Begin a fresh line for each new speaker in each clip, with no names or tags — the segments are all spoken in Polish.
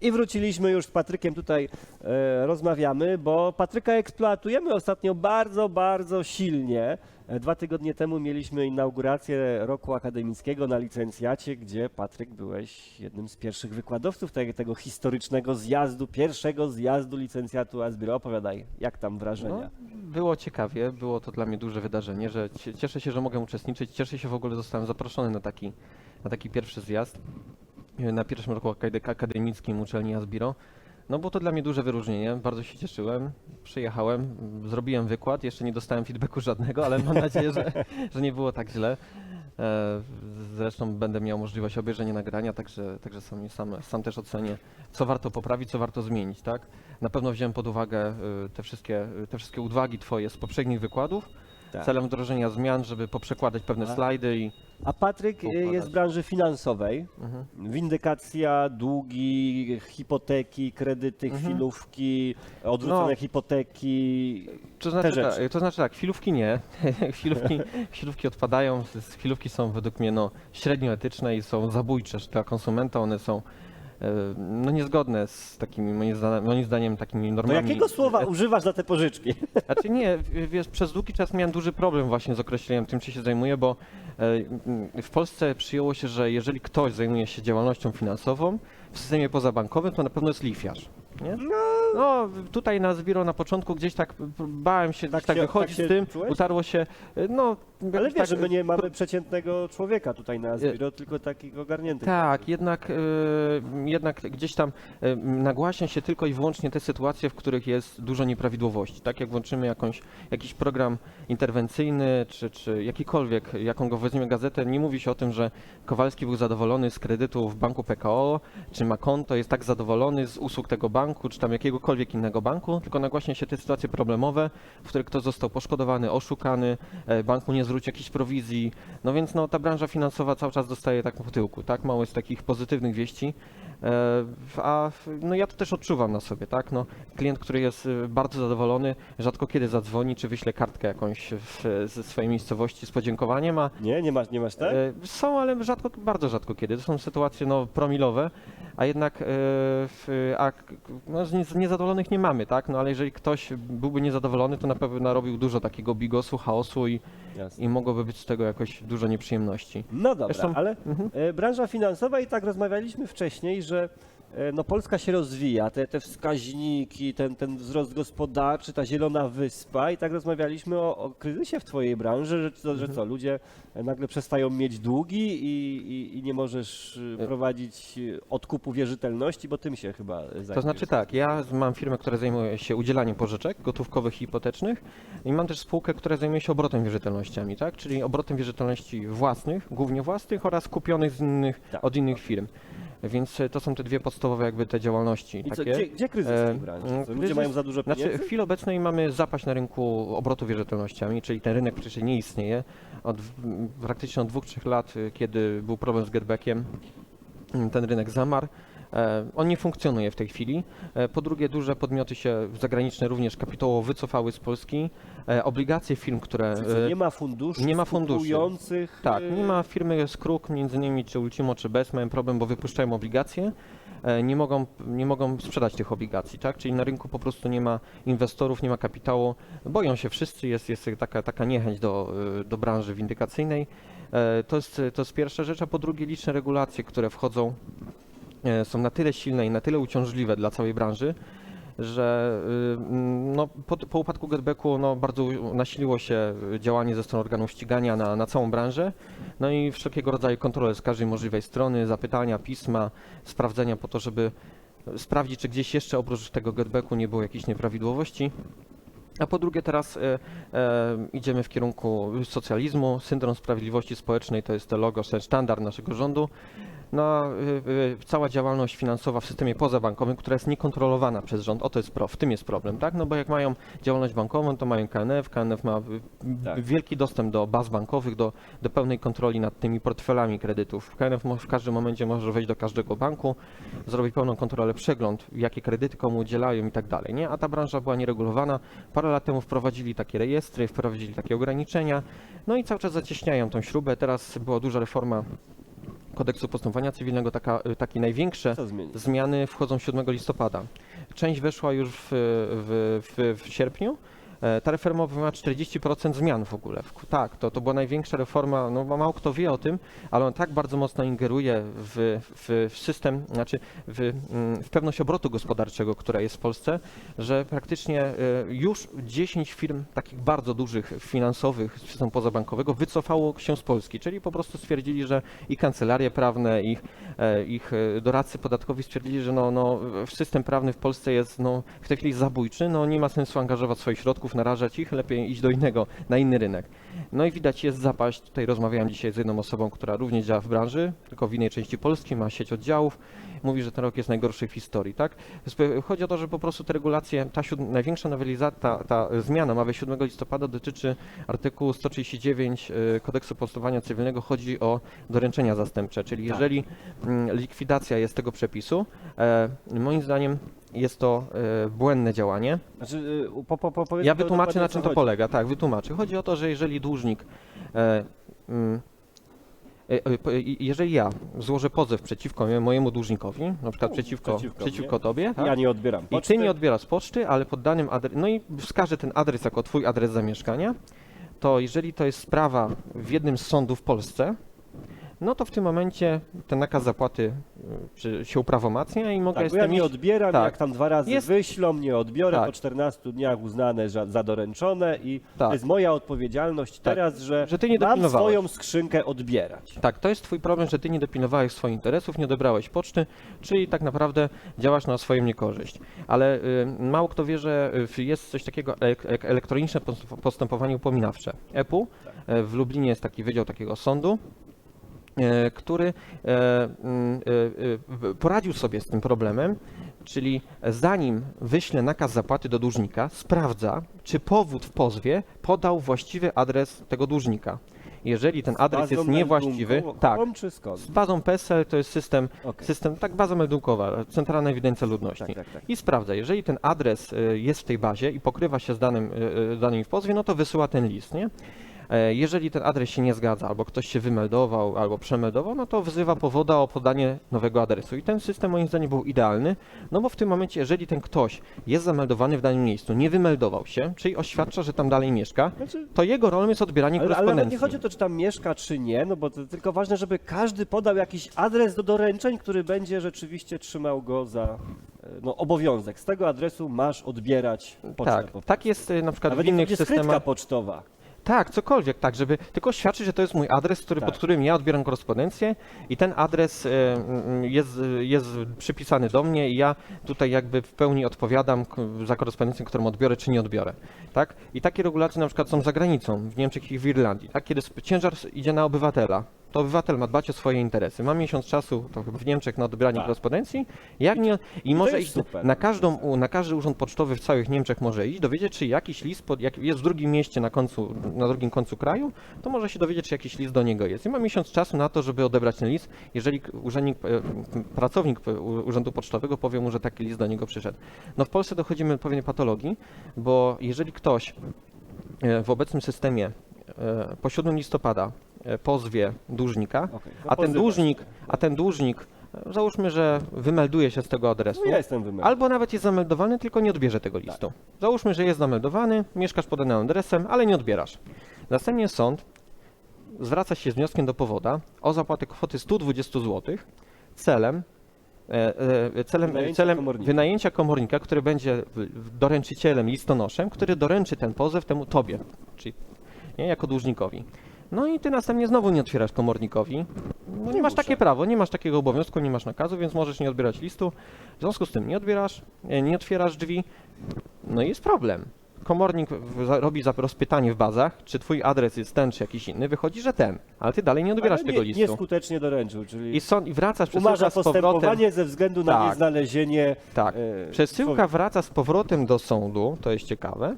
I wróciliśmy już z Patrykiem tutaj e, rozmawiamy, bo Patryka eksploatujemy ostatnio bardzo, bardzo silnie. E, Dwa tygodnie temu mieliśmy inaugurację roku akademickiego na licencjacie, gdzie Patryk byłeś jednym z pierwszych wykładowców tego, historycznego zjazdu, pierwszego zjazdu licencjatu Asbiro. Opowiadaj, jak tam wrażenia?
No, było ciekawie, było to dla mnie duże wydarzenie, że cie- cieszę się, że mogę uczestniczyć, cieszę się w ogóle, że zostałem zaproszony na taki, na taki pierwszy zjazd na pierwszym roku akade- akademickim uczelni Asbiro. No było to dla mnie duże wyróżnienie, bardzo się cieszyłem, przyjechałem, zrobiłem wykład, jeszcze nie dostałem feedbacku żadnego, ale mam nadzieję, że, że nie było tak źle. E, Zresztą będę miał możliwość obejrzenia nagrania, także, także sam, sam, sam też ocenię, co warto poprawić, co warto zmienić, tak? Na pewno wziąłem pod uwagę y, te wszystkie, te wszystkie uwagi Twoje z poprzednich wykładów,
Tak.
celem wdrożenia zmian, żeby poprzekładać pewne
A-
slajdy i...
A Patryk
Poukładać.
jest w branży finansowej.
Mhm.
Windykacja, długi, hipoteki, kredyty,
Mhm.
chwilówki, odwrócone
No.
hipoteki.
To znaczy,
rzeczy.
tak, to znaczy tak, chwilówki nie, chwilówki, chwilówki odpadają, chwilówki są według mnie no, średnio etyczne i są zabójcze dla konsumenta, one są no, niezgodne z takimi, moim zdaniem, moim zdaniem takimi normami.
jakiego słowa używasz na te pożyczki?
Znaczy nie, wiesz, przez długi czas miałem duży problem właśnie z określeniem tym, czy się zajmuję, bo e, w Polsce przyjęło się, że jeżeli ktoś zajmuje się działalnością finansową w systemie pozabankowym, to na pewno jest lichwiarz. Nie? No, tutaj na Zbiro na początku gdzieś tak bałem się,
Tak
tak, tak
się-
wychodzić
tak się
z tym,
czułeś?
utarło się, e, no...
Ale wiesz,
tak,
że my nie
e,
mamy przeciętnego człowieka tutaj na Zbiro, tylko takich ogarniętych.
Tak, jednak, e, jednak gdzieś tam nagłaśnia się tylko i wyłącznie te sytuacje, w których jest dużo nieprawidłowości. Tak jak włączymy jakąś, jakiś program interwencyjny, czy, czy jakikolwiek, jaką go weźmiemy gazetę, nie mówi się o tym, że Kowalski był zadowolony z kredytu w banku PKO, czy ma konto, jest tak zadowolony z usług tego banku, czy tam jakiegokolwiek innego banku, tylko nagłaśnia się te sytuacje problemowe, w których ktoś został poszkodowany, oszukany, e, bank mu nie zwróci jakiejś prowizji, no więc no, ta branża finansowa cały czas dostaje tak po tyłku, tak? Mało jest takich pozytywnych wieści. E, a no ja to też odczuwam na sobie, tak? No, klient, który jest y, bardzo zadowolony, rzadko kiedy zadzwoni, czy wyśle kartkę jakąś w, ze swojej miejscowości z podziękowaniem, a
Nie, nie masz, nie masz tak?
e, są, ale rzadko, bardzo rzadko kiedy. To są sytuacje no, promilowe, a jednak e, a, no, niezadowolonych nie mamy, tak? No ale jeżeli ktoś byłby niezadowolony, to na pewno narobił dużo takiego bigosu, chaosu i. i mogłoby być z tego jakoś dużo nieprzyjemności.
No dobra,
Zresztą-
ale
Mhm.
e, branża finansowa i tak rozmawialiśmy wcześniej, że no, Polska się rozwija, te, te wskaźniki, ten, ten wzrost gospodarczy, ta zielona wyspa i tak rozmawialiśmy o, o kryzysie w twojej branży, że, co- że
Mhm.
co, ludzie e, nagle przestają mieć długi i, i, i nie możesz e,
E.
prowadzić e, odkupu wierzytelności, bo tym się chyba e, zajmujesz.
To znaczy tak, ja mam firmę, która zajmuje się udzielaniem pożyczek gotówkowych i hipotecznych i mam też spółkę, która zajmuje się obrotem wierzytelnościami, tak? Czyli obrotem wierzytelności własnych, głównie własnych oraz kupionych z innych,
Tak.
od innych firm. Więc e, to są te dwie podstawowe jakby te działalności.
I co,
takie.
gdzie, gdzie kryzys w
E,
branży?
mm,
Co, ludzie
kryzys-
mają za dużo pieniędzy?
Znaczy w chwili obecnej mamy zapaść na rynku obrotu wierzytelnościami, czyli ten rynek przecież nie istnieje. Od w- praktycznie od dwóch, trzech lat, y, kiedy był problem z getbackiem, ten rynek zamarł. E, On nie funkcjonuje w tej chwili. E, Po drugie, duże podmioty się zagraniczne również kapitałowo wycofały z Polski. E, Obligacje firm, które...
Co, nie ma funduszy
nie ma funduszy. tak, nie ma firmy Skruk, między innymi czy Ultimo, czy BES mają problem, bo wypuszczają obligacje, nie mogą, nie mogą sprzedać tych obligacji, tak? Czyli na rynku po prostu nie ma inwestorów, nie ma kapitału, boją się wszyscy, jest, jest taka, taka niechęć do, do branży windykacyjnej. E, To jest, to jest pierwsza rzecz, a po drugie liczne regulacje, które wchodzą, e, są na tyle silne i na tyle uciążliwe dla całej branży, że y, no, po, po upadku getbacku no, bardzo nasiliło się działanie ze strony organów ścigania na, na całą branżę. No i wszelkiego rodzaju kontrole z każdej możliwej strony, zapytania, pisma, sprawdzenia po to, żeby sprawdzić, czy gdzieś jeszcze oprócz tego getbacku nie było jakichś nieprawidłowości. A po drugie teraz e, e, idziemy w kierunku socjalizmu. Syndrom sprawiedliwości społecznej to jest logo, sztandar naszego rządu. No, y, y, cała działalność finansowa w systemie pozabankowym, która jest niekontrolowana przez rząd, o to jest pro, w tym jest problem, tak? No bo jak mają działalność bankową, to mają KNF, KNF ma
Tak.
wielki dostęp do baz bankowych, do, do pełnej kontroli nad tymi portfelami kredytów. KNF w każdym momencie może wejść do każdego banku, zrobić pełną kontrolę, przegląd, jakie kredyty komu udzielają i tak dalej, nie? A ta branża była nieregulowana. Parę lat temu wprowadzili takie rejestry, wprowadzili takie ograniczenia, no i cały czas zacieśniają tą śrubę. Teraz była duża reforma kodeksu postępowania cywilnego taka, y, takie największe zmiany wchodzą 7 listopada. Część weszła już w, w, w, w sierpniu. E, Ta reforma ma 40% zmian w ogóle. Tak, to, to była największa reforma, no mało kto wie o tym, ale on tak bardzo mocno ingeruje w, w, w system, znaczy w, mm, w pewność obrotu gospodarczego, która jest w Polsce, że praktycznie e, już 10 firm takich bardzo dużych, finansowych, systemu pozabankowego wycofało się z Polski, czyli po prostu stwierdzili, że i kancelarie prawne, ich, e, ich doradcy podatkowi stwierdzili, że no, no, system prawny w Polsce jest no, w tej chwili zabójczy, no nie ma sensu angażować swoich środków, narażać ich, lepiej iść do innego, na inny rynek. No i widać jest zapaść, tutaj rozmawiałem dzisiaj z jedną osobą, która również działa w branży, tylko w innej części Polski, ma sieć oddziałów, mówi, że ten rok jest najgorszy w historii, tak? Chodzi o to, że po prostu te regulacje, ta siód- największa nowelizacja, ta, ta zmiana ma we 7 listopada dotyczy artykułu 139 y, kodeksu postępowania cywilnego, chodzi o doręczenia zastępcze, czyli
Tak.
jeżeli mm, likwidacja jest tego przepisu, e, moim zdaniem jest to e, błędne działanie.
Znaczy, y, po, po, po, powiedz
Ja wytłumaczę
dokładnie,
na
o co
czym to
chodzi.
polega. Tak, wytłumaczę. Chodzi o to, że jeżeli dłużnik, e, mm, e, e, po- i- jeżeli ja złożę pozew przeciwko mojemu dłużnikowi, na przykład
No,
przeciwko,
przeciwko
przeciwko,
mnie.
tobie, tak?
Ja nie odbieram
I ty
poczty.
nie odbierasz poczty, ale pod danym adresem, no i wskażę ten adres jako twój adres zamieszkania, to jeżeli to jest sprawa w jednym z sądów w Polsce, no to w tym momencie ten nakaz zapłaty y, się uprawomacnia i mogę
Tak, bo ja
jestem
nie odbieram,
tak.
jak tam dwa razy
Jest-
wyślą, nie odbiorę,
Tak.
po 14 dniach uznane za, za doręczone i to
Tak.
jest moja odpowiedzialność teraz, że,
Że ty nie
mam swoją skrzynkę odbierać.
Tak, to jest twój problem, że ty nie dopilnowałeś swoich interesów, nie odebrałeś poczty, czyli tak naprawdę działasz na swoją niekorzyść. Ale y, mało kto wie, że jest coś takiego jak elektroniczne postęp- postępowanie upominawcze. EPU e, w Lublinie jest taki wydział takiego sądu, który e, mm, e, e, poradził sobie z tym problemem, czyli zanim wyśle nakaz zapłaty do dłużnika, sprawdza, czy powód w pozwie podał właściwy adres tego dłużnika. Jeżeli ten adres jest niewłaściwy, tak, z bazą PESEL to jest system,
Okej.
system tak baza meldunkowa, Centralna Ewidencja Ludności.
Tak, tak, tak.
I sprawdza, jeżeli ten adres jest w tej bazie i pokrywa się z danym, y, y, danym w pozwie, no to wysyła ten list, nie? E, Jeżeli ten adres się nie zgadza, albo ktoś się wymeldował, albo przemeldował, no to wzywa powoda o podanie nowego adresu. I ten system moim zdaniem był idealny, no bo w tym momencie, jeżeli ten ktoś jest zameldowany w danym miejscu, nie wymeldował się, czyli oświadcza, że tam dalej mieszka,
Znaczy,
to jego rolą jest odbieranie
ale, ale
korespondencji.
nawet nie chodzi o to, czy tam mieszka, czy nie, no bo to tylko ważne, żeby każdy podał jakiś adres do doręczeń, który będzie rzeczywiście trzymał go za e, no, obowiązek. Z tego adresu masz odbierać pocztę.
Tak,
po
tak jest y, na przykład
Nawet
w innych systemach.
pocztowa.
Tak, cokolwiek, tak, żeby tylko świadczyć, że to jest mój adres, który,
Tak.
pod którym ja odbieram korespondencję i ten adres e, mm, jest, jest przypisany do mnie i ja tutaj jakby w pełni odpowiadam k- za korespondencję, którą odbiorę czy nie odbiorę. Tak? I takie regulacje na przykład są za granicą, w Niemczech i w Irlandii. Tak? Kiedy sp- ciężar s- idzie na obywatela, to obywatel ma dbać o swoje interesy. Ma miesiąc czasu, to chyba w Niemczech, na odbieranie
Tak.
korespondencji. Jak nie, I może
jest
iść
super.
na, każdą, na każdy urząd pocztowy w całych Niemczech może iść, dowiedzieć, czy jakiś list pod, jak jest w drugim mieście na, końcu, na drugim końcu kraju, to może się dowiedzieć, czy jakiś list do niego jest. I ma miesiąc czasu na to, żeby odebrać ten list, jeżeli urzędnik, e, pracownik u- urzędu pocztowego powie mu, że taki list do niego przyszedł. No w Polsce dochodzimy do pewnej patologii, bo jeżeli ktoś e, w obecnym systemie e, po 7 listopada e, pozwie dłużnika,
Okej, no
a ten
pozywasz.
dłużnik, a ten dłużnik, e, załóżmy, że wymelduje się z tego adresu,
No ja jestem wymeldowany.
Albo nawet jest zameldowany, tylko nie odbierze tego listu. Załóżmy, że jest zameldowany, mieszkasz pod danym adresem, ale nie odbierasz. Następnie sąd zwraca się z wnioskiem do powoda o zapłatę kwoty 120 zł celem, e, e, celem,
Wynajęcia
celem
komornika.
wynajęcia komornika, który będzie w- w- doręczycielem, listonoszem, który doręczy ten pozew temu tobie, czyli nie, jako dłużnikowi. No i ty następnie znowu nie otwierasz komornikowi. No nie masz
muszę.
takie prawo, nie masz takiego obowiązku, nie masz nakazu, więc możesz nie odbierać listu. W związku z tym nie odbierasz, e, nie otwierasz drzwi. No i jest problem. Komornik robi rozpytanie w bazach, czy twój adres jest ten, czy jakiś inny. Wychodzi, że ten, ale ty dalej nie odbierasz
Ale
tego
nie,
listu.
Nieskutecznie doręczył, czyli
I sąd i wracasz,
umarza
przesyłka z powrotem.
postępowanie ze względu na
Tak.
nieznalezienie
Tak.
e,
Przesyłka
człowieka.
wraca z powrotem do sądu, to jest ciekawe.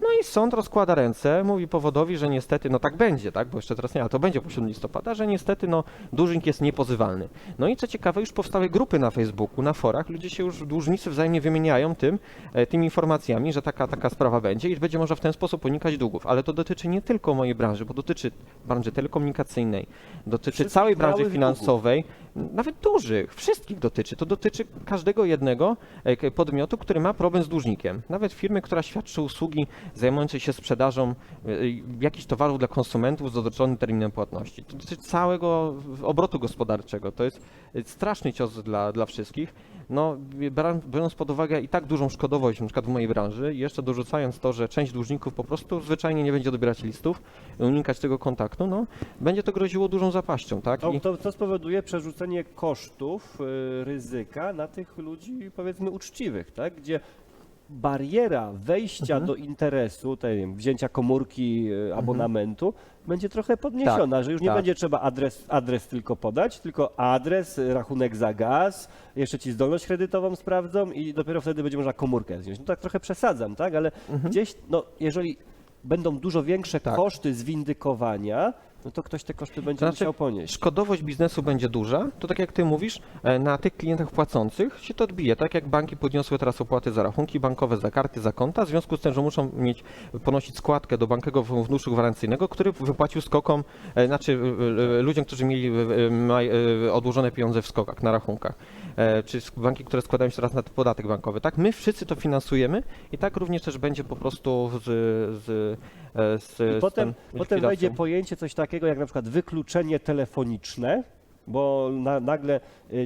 No i sąd rozkłada ręce, mówi powodowi, że niestety, no tak będzie, tak, bo jeszcze teraz nie, ale to będzie po 7 listopada, że niestety, no, dłużnik jest niepozywalny. No i co ciekawe, już powstały grupy na Facebooku, na forach, ludzie się już, dłużnicy wzajemnie wymieniają tym, e, tymi informacjami, że taka, taka sprawa będzie i będzie można w ten sposób unikać długów. Ale to dotyczy nie tylko mojej branży, bo dotyczy branży telekomunikacyjnej, dotyczy
Wszystkich
całej branży finansowej, nawet dużych, wszystkich dotyczy. To dotyczy każdego jednego e, podmiotu, który ma problem z dłużnikiem. Nawet firmy, która świadczy usługi zajmującej się sprzedażą e, jakichś towarów dla konsumentów z odroczonym terminem płatności. To dotyczy całego obrotu gospodarczego. To jest e, straszny cios dla, dla wszystkich. No, biorąc pod uwagę i tak dużą szkodowość, na przykład w mojej branży, jeszcze dorzucając to, że część dłużników po prostu zwyczajnie nie będzie odbierać listów, unikać tego kontaktu, no, będzie to groziło dużą zapaścią, tak?
To,
I-
to, to spowoduje przerzucenie kosztów y, ryzyka na tych ludzi, powiedzmy, uczciwych, tak? Gdzie bariera wejścia
Mhm.
do interesu, tej, wzięcia komórki, y, abonamentu, będzie trochę podniesiona, że już nie
tak.
będzie trzeba adres, adres tylko podać, tylko adres, rachunek za gaz, jeszcze ci zdolność kredytową sprawdzą i dopiero wtedy będzie można komórkę wziąć. No tak trochę przesadzam, tak? Ale gdzieś, no jeżeli będą dużo większe
Mhm. Tak.
koszty zwindykowania, no to ktoś te koszty będzie
znaczy,
musiał ponieść.
Szkodowość biznesu będzie duża, to tak jak ty mówisz, e, na tych klientach płacących się to odbije. Tak jak banki podniosły teraz opłaty za rachunki bankowe, za karty, za konta, w związku z tym, że muszą mieć, ponosić składkę do bankowego funduszu gwarancyjnego, który wypłacił skokom, e, znaczy e, ludziom, którzy mieli odłożone pieniądze w skokach, na rachunkach. Czy banki, które składają się teraz na podatek bankowy, tak? My wszyscy to finansujemy i tak również też będzie po prostu z, z, z, z
potem, potem wejdzie pojęcie coś takiego jak na przykład wykluczenie telefoniczne, bo na, nagle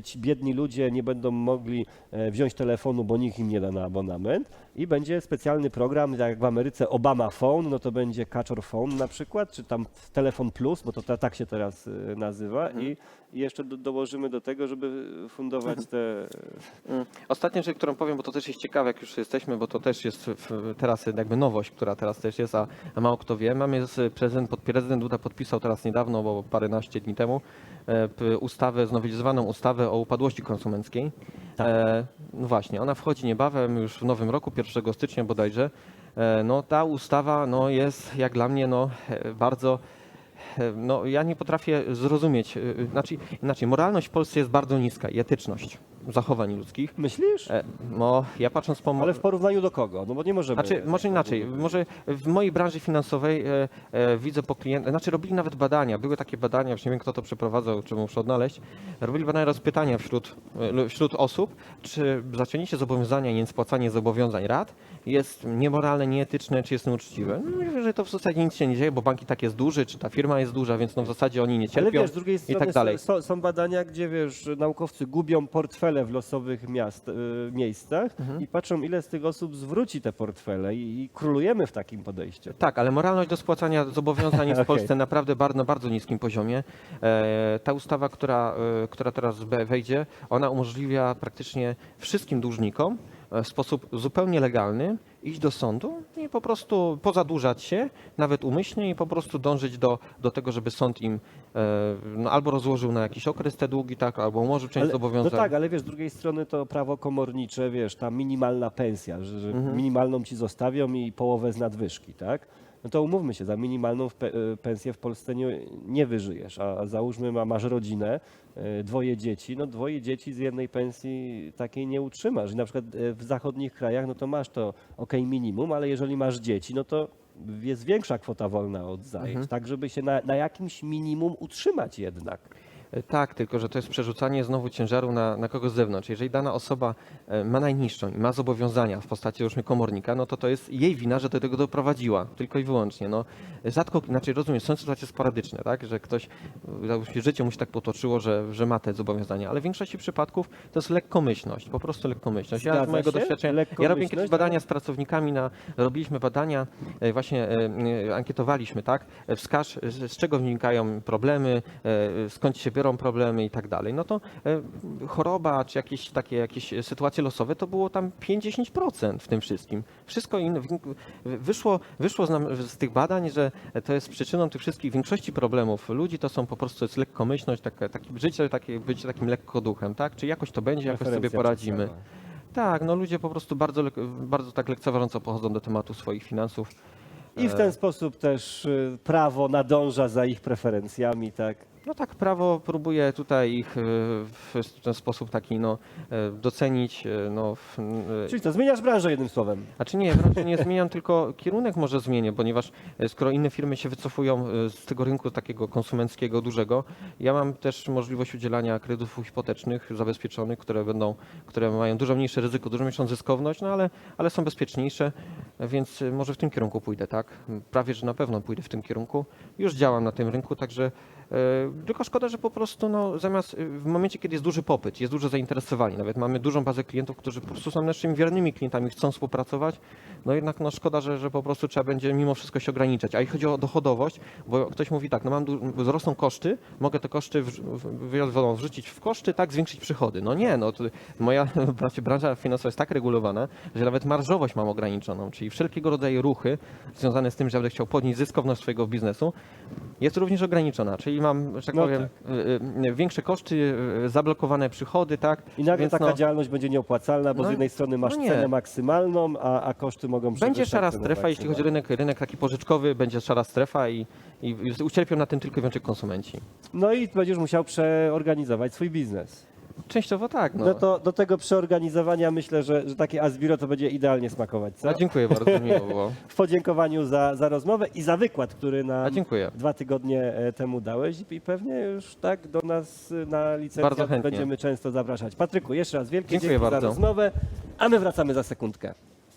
ci biedni ludzie nie będą mogli e, wziąć telefonu, bo nikt im nie da na abonament i będzie specjalny program, jak w Ameryce Obama Phone, no to będzie Catcher Phone na przykład, czy tam Telefon Plus, bo to ta, tak się teraz e, nazywa i, i jeszcze do, dołożymy do tego, żeby fundować te...
Mm. Ostatnia rzecz, którą powiem, bo to też jest ciekawe, jak już jesteśmy, bo to też jest teraz jakby nowość, która teraz też jest, a, a mało kto wie. Mamy prezydent, pod, prezydent Duda podpisał teraz niedawno, bo paręnaście dni temu, e, ustawę, znowelizowaną ustawę o upadłości konsumenckiej.
Tak.
E, no właśnie, ona wchodzi niebawem, już w nowym roku, 1 stycznia bodajże. E, no ta ustawa no, jest jak dla mnie no, e, bardzo e, no, ja nie potrafię zrozumieć, e, znaczy, inaczej, moralność w Polsce jest bardzo niska i etyczność zachowań ludzkich.
Myślisz?
E, No, ja patrząc po...
Ale w porównaniu do kogo? No bo nie możemy...
Znaczy, może inaczej, może w mojej branży finansowej e, e, widzę po klientach, znaczy robili nawet badania, były takie badania, już nie wiem kto to przeprowadzał, czy muszę odnaleźć, robili badania rozpytania wśród, e, wśród osób, czy zaciągnięcie zobowiązania i niespłacanie zobowiązań rat jest niemoralne, nieetyczne, czy jest nieuczciwe. No, myślę, że to w zasadzie nic się nie dzieje, bo banki tak jest duży, czy ta firma jest duża, więc no w zasadzie oni nie cierpią
Ale wiesz, z drugiej
i
strony
tak dalej.
Są, są badania, gdzie wiesz, naukowcy gubią portfele w losowych miast, y, miejscach
Mhm.
i patrzą, ile z tych osób zwróci te portfele i, i królujemy w takim podejściu.
Tak, ale moralność do spłacania zobowiązań jest w. Polsce naprawdę bardzo, na bardzo niskim poziomie. E, ta ustawa, która, e, która teraz wejdzie, ona umożliwia praktycznie wszystkim dłużnikom e, w sposób zupełnie legalny iść do sądu i po prostu pozadłużać się, nawet umyślnie i po prostu dążyć do, do tego, żeby sąd im e, no, albo rozłożył na jakiś okres te długi, tak, albo umorzył część
Ale, no
zobowiązań.
tak, ale wiesz, z drugiej strony to prawo komornicze, wiesz, ta minimalna pensja, że, że
Mhm.
minimalną ci zostawią i połowę z nadwyżki, tak? No to umówmy się, za minimalną y, pensję w Polsce nie, nie wyżyjesz, a, a załóżmy ma, masz rodzinę, dwoje dzieci, no dwoje dzieci z jednej pensji takiej nie utrzymasz. I na przykład y, w zachodnich krajach, no to masz to ok minimum, ale jeżeli masz dzieci, no to jest większa kwota wolna od zajęć,
Mhm.
tak żeby się na, na jakimś minimum utrzymać jednak.
E, Tak, tylko że to jest przerzucanie znowu ciężaru na, na kogoś z zewnątrz. Jeżeli dana osoba e, ma najniższą i ma zobowiązania w postaci już komornika, no to to jest jej wina, że do tego doprowadziła, tylko i wyłącznie. No, rzadko, znaczy rozumiem, są sytuacje sporadyczne, tak, że ktoś, e, życie mu się tak potoczyło, że, że ma te zobowiązania, ale w większości przypadków to jest lekkomyślność, po prostu lekkomyślność. Ja z mojego
się?
doświadczenia, ja robiłem kiedyś badania z pracownikami, na, robiliśmy badania, właśnie ankietowaliśmy, tak, wskaż, z, czego wynikają problemy, skąd się biorą problemy i tak dalej. No to e, choroba, czy jakieś takie jakieś sytuacje losowe, to było tam 5-10% w tym wszystkim. Wszystko inne, w- wyszło, wyszło z, nam, z tych badań, że to jest przyczyną tych wszystkich, większości problemów ludzi to są po prostu jest lekkomyślność, takie, takie życie, takie, być takim lekkoduchem, tak? Czy jakoś to będzie, jakoś sobie poradzimy. Tak, no ludzie po prostu bardzo, bardzo tak lekceważąco podchodzą do tematu swoich finansów.
I w
E,
ten sposób też y, prawo nadąża za ich preferencjami, tak?
No tak, prawo próbuje tutaj ich e, w ten sposób taki no, e, docenić. e, No, w,
Czyli to zmieniasz branżę jednym słowem.
Znaczy nie, wręcz nie zmieniam, tylko kierunek może zmienię, ponieważ skoro inne firmy się wycofują z tego rynku takiego konsumenckiego, dużego, ja mam też możliwość udzielania kredytów hipotecznych zabezpieczonych, które będą, które mają dużo mniejsze ryzyko, dużo mniejszą zyskowność, no ale, ale są bezpieczniejsze, więc może w tym kierunku pójdę, tak? Prawie, że na pewno pójdę w tym kierunku. Już działam na tym rynku, także tylko szkoda, że po prostu no, zamiast e, w momencie, kiedy jest duży popyt, jest duże zainteresowanie, nawet mamy dużą bazę klientów, którzy po prostu są naszymi wiernymi klientami, chcą współpracować, no jednak no, szkoda, że, że po prostu trzeba będzie mimo wszystko się ograniczać. A jeśli chodzi o dochodowość, bo ktoś mówi tak, no mam wzrosną koszty, mogę te koszty w, w, wrzucić w koszty, tak, zwiększyć przychody. No nie, no moja branża finansowa jest tak regulowana, że nawet marżowość mam ograniczoną, czyli wszelkiego rodzaju ruchy związane z tym, że będę chciał podnieść zyskowność swojego biznesu, jest również ograniczona, czyli mam, że tak
No
powiem, y, y, większe koszty, y, zablokowane przychody, tak?
I nagle
Więc
taka
no,
działalność będzie nieopłacalna, bo
no
z jednej strony masz
no nie.
cenę maksymalną, a, a koszty mogą
Będzie
przewyższać
szara
cenę
strefa, jeśli chodzi o
maksymalną.
rynek, rynek taki pożyczkowy, będzie szara strefa i, i, i ucierpią na tym tylko i wyłącznie konsumenci.
No i będziesz musiał przeorganizować swój biznes.
Częściowo tak, no.
No to do tego przeorganizowania myślę, że, że takie Asbiro to będzie idealnie smakować. Co?
A dziękuję bardzo, miło było.
W podziękowaniu za, za rozmowę i za wykład, który
A
nam
dziękuję.
dwa tygodnie e, temu dałeś i pewnie już tak do nas e, na
Bardzo
licencjat
chętnie.
będziemy często zapraszać. Patryku, jeszcze raz wielkie
Dziękuję
dzięki za
bardzo.
rozmowę, a my wracamy za sekundkę.